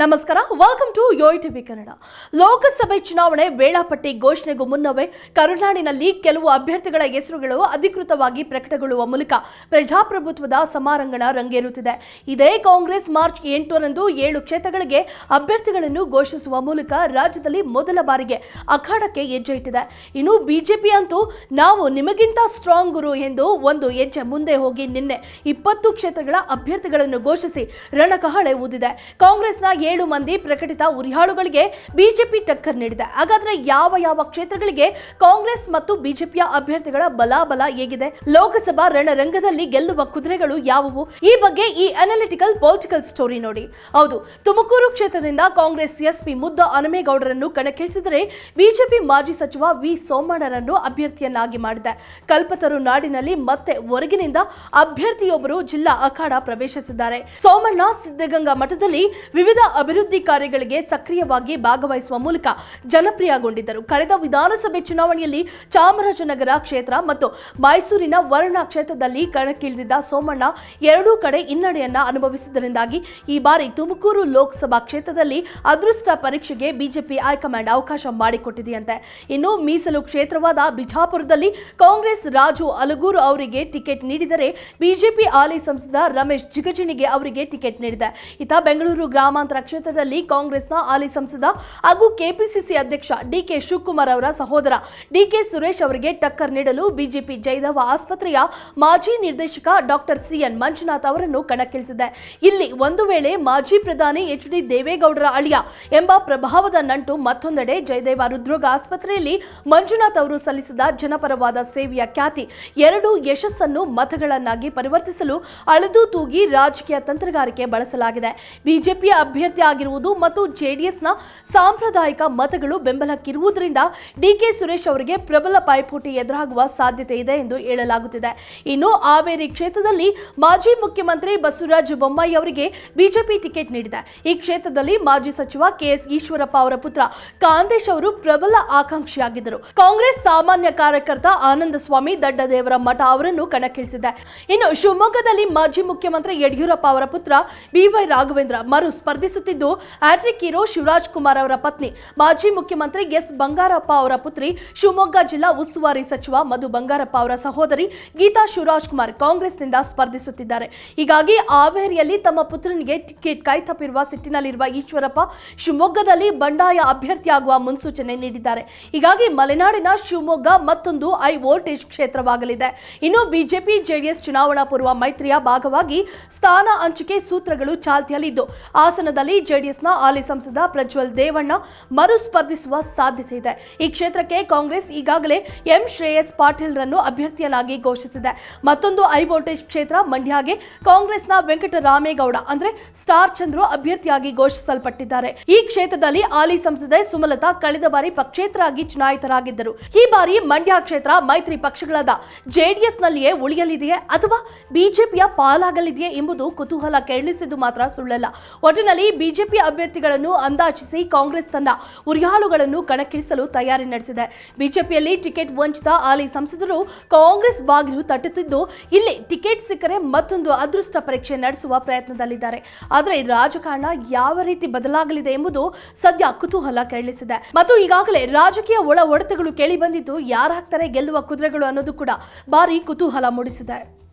ನಮಸ್ಕಾರ welcome to Yoyo TV Kannada ಲೋಕಸಭೆ ಚುನಾವಣೆ ವೇಳಾಪಟ್ಟಿ ಘೋಷಣೆಗೂ ಮುನ್ನವೇ ಕರುನಾಡಿನಲ್ಲಿ ಕೆಲವು ಅಭ್ಯರ್ಥಿಗಳ ಹೆಸರುಗಳು ಅಧಿಕೃತವಾಗಿ ಪ್ರಕಟಗೊಳ್ಳುವ ಮೂಲಕ ಪ್ರಜಾಪ್ರಭುತ್ವದ ಸಮಾರಂಗಣ ರಂಗೇರುತ್ತಿದೆ. ಇದೇ ಕಾಂಗ್ರೆಸ್ ಮಾರ್ಚ್ ಎಂಟರಂದು ಏಳು ಕ್ಷೇತ್ರಗಳಿಗೆ ಅಭ್ಯರ್ಥಿಗಳನ್ನು ಘೋಷಿಸುವ ಮೂಲಕ ರಾಜ್ಯದಲ್ಲಿ ಮೊದಲ ಬಾರಿಗೆ ಅಖಾಡಕ್ಕೆ ಹೆಜ್ಜೆ ಇಟ್ಟಿದೆ. ಇನ್ನು ಬಿಜೆಪಿ ಅಂತೂ ನಾವು ನಿಮಗಿಂತ ಸ್ಟ್ರಾಂಗ್ ಗುರು ಎಂದು ಒಂದು ಹೆಜ್ಜೆ ಮುಂದೆ ಹೋಗಿ ನಿನ್ನೆ ಇಪ್ಪತ್ತು ಕ್ಷೇತ್ರಗಳ ಅಭ್ಯರ್ಥಿಗಳನ್ನು ಘೋಷಿಸಿ ರಣಕಹಳೆ ಊದಿದೆ. ಕಾಂಗ್ರೆಸ್ನ ಏಳು ಮಂದಿ ಪ್ರಕಟಿತ ಉರಿಹಾಳುಗಳಿಗೆ ಬಿಜೆಪಿ ಟಕ್ಕರ್ ನೀಡಿದೆ. ಹಾಗಾದ್ರೆ ಯಾವ ಯಾವ ಕ್ಷೇತ್ರಗಳಿಗೆ ಕಾಂಗ್ರೆಸ್ ಮತ್ತು ಬಿಜೆಪಿಯ ಅಭ್ಯರ್ಥಿಗಳ ಬಲಾಬಲ ಹೇಗಿದೆ? ಲೋಕಸಭಾ ರಣರಂಗದಲ್ಲಿ ಗೆಲ್ಲುವ ಕುದುರೆಗಳು ಯಾವುವು? ಈ ಬಗ್ಗೆ ಈ ಅನಾಲಿಟಿಕಲ್ ಪೊಲಿಟಿಕಲ್ ಸ್ಟೋರಿ ನೋಡಿ. ಹೌದು, ತುಮಕೂರು ಕ್ಷೇತ್ರದಿಂದ ಕಾಂಗ್ರೆಸ್ ಎಸ್ಪಿ ಮುದ್ದ ಹನುಮೇಗೌಡರನ್ನು ಕಣಕ್ಕಿಳಿಸಿದರೆ ಬಿಜೆಪಿ ಮಾಜಿ ಸಚಿವ ವಿ ಸೋಮಣ್ಣರನ್ನು ಅಭ್ಯರ್ಥಿಯನ್ನಾಗಿ ಮಾಡಿದೆ. ಕಲ್ಪತರು ನಾಡಿನಲ್ಲಿ ಮತ್ತೆ ಹೊರಗಿನಿಂದ ಅಭ್ಯರ್ಥಿಯೊಬ್ಬರು ಜಿಲ್ಲಾ ಅಖಾಡ ಪ್ರವೇಶಿಸಿದ್ದಾರೆ. ಸೋಮಣ್ಣ ಸಿದ್ಧಗಂಗಾ ಮಠದಲ್ಲಿ ವಿವಿಧ ಅಭಿವೃದ್ಧಿ ಕಾರ್ಯಗಳಿಗೆ ಸಕ್ರಿಯವಾಗಿ ಭಾಗವಹಿಸುವ ಮೂಲಕ ಜನಪ್ರಿಯಗೊಂಡಿದ್ದರು. ಕಳೆದ ವಿಧಾನಸಭೆ ಚುನಾವಣೆಯಲ್ಲಿ ಚಾಮರಾಜನಗರ ಕ್ಷೇತ್ರ ಮತ್ತು ಮೈಸೂರಿನ ವರುಣ ಕ್ಷೇತ್ರದಲ್ಲಿ ಕಣಕ್ಕಿಳಿದಿದ್ದ ಸೋಮಣ್ಣ ಎರಡೂ ಕಡೆ ಹಿನ್ನಡೆಯನ್ನ ಅನುಭವಿಸಿದ್ದರಿಂದಾಗಿ ಈ ಬಾರಿ ತುಮಕೂರು ಲೋಕಸಭಾ ಕ್ಷೇತ್ರದಲ್ಲಿ ಅದೃಷ್ಟ ಪರೀಕ್ಷೆಗೆ ಬಿಜೆಪಿ ಹೈಕಮಾಂಡ್ ಅವಕಾಶ ಮಾಡಿಕೊಟ್ಟಿದೆಯಂತೆ. ಇನ್ನು ಮೀಸಲು ಕ್ಷೇತ್ರವಾದ ಬಿಜಾಪುರದಲ್ಲಿ ಕಾಂಗ್ರೆಸ್ ರಾಜು ಅಲಗೂರು ಅವರಿಗೆ ಟಿಕೆಟ್ ನೀಡಿದರೆ ಬಿಜೆಪಿ ಹಾಲಿ ಸಂಸದ ರಮೇಶ್ ಜಿಗಜಿಣಿಗೆ ಅವರಿಗೆ ಟಿಕೆಟ್ ನೀಡಿದೆ. ಇತ ಬೆಂಗಳೂರು ಗ್ರಾಮಾಂತರ ಕ್ಷೇತ್ರದಲ್ಲಿ ಕಾಂಗ್ರೆಸ್ನ ಹಾಲಿ ಸಂಸದ ಹಾಗೂ ಕೆಪಿಸಿಸಿ ಅಧ್ಯಕ್ಷ ಡಿಕೆ ಶಿವಕುಮಾರ್ ಅವರ ಸಹೋದರ ಡಿಕೆ ಸುರೇಶ್ ಅವರಿಗೆ ಟಕ್ಕರ್ ನೀಡಲು ಬಿಜೆಪಿ ಜಯದೇವ ಆಸ್ಪತ್ರೆಯ ಮಾಜಿ ನಿರ್ದೇಶಕ ಡಾಕ್ಟರ್ ಸಿಎನ್ ಮಂಜುನಾಥ್ ಅವರನ್ನು ಕಣಕ್ಕಿಳಿಸಿದೆ. ಇಲ್ಲಿ ಒಂದು ವೇಳೆ ಮಾಜಿ ಪ್ರಧಾನಿ ಎಚ್ ಡಿ ದೇವೇಗೌಡರ ಅಳಿಯ ಎಂಬ ಪ್ರಭಾವದ ನಂಟು ಮತ್ತೊಂದೆಡೆ ಜಯದೇವ ಹೃದ್ರೋಗ ಆಸ್ಪತ್ರೆಯಲ್ಲಿ ಮಂಜುನಾಥ್ ಅವರು ಸಲ್ಲಿಸಿದ ಜನಪರವಾದ ಸೇವೆಯ ಖ್ಯಾತಿ ಎರಡು ಯಶಸ್ಸನ್ನು ಮತಗಳನ್ನಾಗಿ ಪರಿವರ್ತಿಸಲು ಅಳೆದು ತೂಗಿ ರಾಜಕೀಯ ತಂತ್ರಗಾರಿಕೆ ಬಳಸಲಾಗಿದೆ. ಬಿಜೆಪಿ ಅಭ್ಯರ್ಥಿ ಆಗಿರುವುದು ಮತ್ತು ಜೆಡಿಎಸ್ನ ಸಾಂಪ್ರದಾಯಿಕ ಮತಗಳು ಬೆಂಬಲಕ್ಕಿರುವುದರಿಂದ ಡಿಕೆ ಸುರೇಶ್ ಅವರಿಗೆ ಪ್ರಬಲ ಪೈಪೋಟಿ ಎದುರಾಗುವ ಸಾಧ್ಯತೆ ಇದೆ ಎಂದು ಹೇಳಲಾಗುತ್ತಿದೆ. ಇನ್ನು ಹಾವೇರಿ ಕ್ಷೇತ್ರದಲ್ಲಿ ಮಾಜಿ ಮುಖ್ಯಮಂತ್ರಿ ಬಸವರಾಜ ಬೊಮ್ಮಾಯಿ ಅವರಿಗೆ ಬಿಜೆಪಿ ಟಿಕೆಟ್ ನೀಡಿದೆ. ಈ ಕ್ಷೇತ್ರದಲ್ಲಿ ಮಾಜಿ ಸಚಿವ ಕೆಎಸ್ ಈಶ್ವರಪ್ಪ ಅವರ ಪುತ್ರ ಕಾಂದೇಶ್ ಅವರು ಪ್ರಬಲ ಆಕಾಂಕ್ಷಿಯಾಗಿದ್ದರು. ಕಾಂಗ್ರೆಸ್ ಸಾಮಾನ್ಯ ಕಾರ್ಯಕರ್ತ ಆನಂದ ಸ್ವಾಮಿ ದಡ್ಡದೇವರ ಮಠ ಅವರನ್ನು ಕಣಕ್ಕಿಳಿಸಿದೆ. ಇನ್ನು ಶಿವಮೊಗ್ಗದಲ್ಲಿ ಮಾಜಿ ಮುಖ್ಯಮಂತ್ರಿ ಯಡಿಯೂರಪ್ಪ ಅವರ ಪುತ್ರ ಬಿವೈ ರಾಘವೇಂದ್ರ ಮರು ಸ್ಪರ್ಧಿಸುತ್ತಿದ್ದು ಹ್ಯಾಟ್ರಿಕ್ ಹೀರೋ ಶಿವರಾಜ್ ಕುಮಾರ್ ಅವರ ಪತ್ನಿ. ಮಾಜಿ ಮುಖ್ಯಮಂತ್ರಿ ಎಸ್. ಬಂಗಾರಪ್ಪ ಅವರ ಪುತ್ರಿ ಶಿವಮೊಗ್ಗ ಜಿಲ್ಲಾ ಉಸ್ತುವಾರಿ ಸಚಿವ ಮಧು ಬಂಗಾರಪ್ಪ ಅವರ ಸಹೋದರಿ ಗೀತಾ ಶಿವರಾಜ್ ಕುಮಾರ್ ಕಾಂಗ್ರೆಸ್ನಿಂದ ಸ್ಪರ್ಧಿಸುತ್ತಿದ್ದಾರೆ. ಹೀಗಾಗಿ ಹಾವೇರಿಯಲ್ಲಿ ತಮ್ಮ ಪುತ್ರನಿಗೆ ಟಿಕೆಟ್ ಕೈತಪ್ಪಿರುವ ಸಿಟ್ಟಿನಲ್ಲಿರುವ ಈಶ್ವರಪ್ಪ ಶಿವಮೊಗ್ಗದಲ್ಲಿ ಬಂಡಾಯ ಅಭ್ಯರ್ಥಿಯಾಗುವ ಮುನ್ಸೂಚನೆ ನೀಡಿದ್ದಾರೆ. ಹೀಗಾಗಿ ಮಲೆನಾಡಿನ ಶಿವಮೊಗ್ಗ ಮತ್ತೊಂದು ಹೈ ವೋಲ್ಟೇಜ್ ಕ್ಷೇತ್ರವಾಗಲಿದೆ. ಇನ್ನು ಬಿಜೆಪಿ, ಜೆಡಿಎಸ್ ಚುನಾವಣಾ ಪೂರ್ವ ಮೈತ್ರಿಯ ಭಾಗವಾಗಿ ಸ್ಥಾನ ಹಂಚಿಕೆ ಸೂತ್ರಗಳು ಚಾಲ್ತಿಯಲ್ಲಿದ್ದು, ಹಾಸನದಲ್ಲಿ ಜೆಡಿಎಸ್ನ ಹಾಲಿ ಸಂಸದ ಪ್ರಜ್ವಲ್ ದೇವಣ್ಣ ಮರು ಸ್ಪರ್ಧಿಸುವ ಸಾಧ್ಯತೆ ಇದೆ. ಈ ಕ್ಷೇತ್ರಕ್ಕೆ ಕಾಂಗ್ರೆಸ್ ಈಗಾಗಲೇ ಎಂ ಶ್ರೇಯಸ್ ಪಾಟೀಲ್ರನ್ನು ಅಭ್ಯರ್ಥಿಯನ್ನಾಗಿ ಘೋಷಿಸಿದೆ. ಮತ್ತೊಂದು ಹೈ ವೋಲ್ಟೇಜ್ ಕ್ಷೇತ್ರ ಮಂಡ್ಯಗೆ ಕಾಂಗ್ರೆಸ್ನ ವೆಂಕಟರಾಮೇಗೌಡ, ಅಂದ್ರೆ ಸ್ಟಾರ್ ಚಂದ್ರು ಅಭ್ಯರ್ಥಿಯಾಗಿ ಘೋಷಿಸಲ್ಪಟ್ಟಿದ್ದಾರೆ. ಈ ಕ್ಷೇತ್ರದಲ್ಲಿ ಹಾಲಿ ಸಂಸದೆ ಸುಮಲತಾ ಕಳೆದ ಬಾರಿ ಪಕ್ಷೇತರ ಆಗಿ ಚುನಾಯಿತರಾಗಿದ್ದರು. ಈ ಬಾರಿ ಮಂಡ್ಯ ಕ್ಷೇತ್ರ ಮೈತ್ರಿ ಪಕ್ಷಗಳಾದ ಜೆಡಿಎಸ್ ನಲ್ಲಿಯೇ ಉಳಿಯಲಿದೆಯೇ ಅಥವಾ ಬಿಜೆಪಿಯ ಪಾಲಾಗಲಿದೆಯೇ ಎಂಬುದು ಕುತೂಹಲ ಕೆರಳಿಸಿದ್ದು ಮಾತ್ರ ಸುಳ್ಳಲ್ಲ. ಒಟ್ಟಿನಲ್ಲಿ ಬಿಜೆಪಿ ಅಭ್ಯರ್ಥಿಗಳನ್ನು ಅಂದಾಜಿಸಿ ಕಾಂಗ್ರೆಸ್ ತನ್ನ ಉರಿಯಾಳುಗಳನ್ನು ಕಣಕ್ಕಿಳಿಸಲು ತಯಾರಿ ನಡೆಸಿದೆ. ಬಿಜೆಪಿಯಲ್ಲಿ ಟಿಕೆಟ್ ವಂಚಿತ ಹಾಲಿ ಸಂಸದರು ಕಾಂಗ್ರೆಸ್ ಬಾಗಿಲು ತಟ್ಟುತ್ತಿದ್ದು, ಇಲ್ಲಿ ಟಿಕೆಟ್ ಸಿಕ್ಕರೆ ಮತ್ತೊಂದು ಅದೃಷ್ಟ ಪರೀಕ್ಷೆ ನಡೆಸುವ ಪ್ರಯತ್ನದಲ್ಲಿದ್ದಾರೆ. ಆದರೆ ರಾಜಕಾರಣ ಯಾವ ರೀತಿ ಬದಲಾಗಲಿದೆ ಎಂಬುದು ಸದ್ಯ ಕುತೂಹಲ ಕೆರಳಿಸಿದೆ. ಮತ್ತು ಈಗಾಗಲೇ ರಾಜಕೀಯ ಒಳ ಒಡೆತಗಳು ಕೇಳಿ ಬಂದಿದ್ದು ಯಾರಾಗ್ತಾರೆ ಗೆಲ್ಲುವ ಕುದುರೆಗಳು ಅನ್ನೋದು ಕೂಡ ಭಾರಿ ಕುತೂಹಲ ಮೂಡಿಸಿದೆ.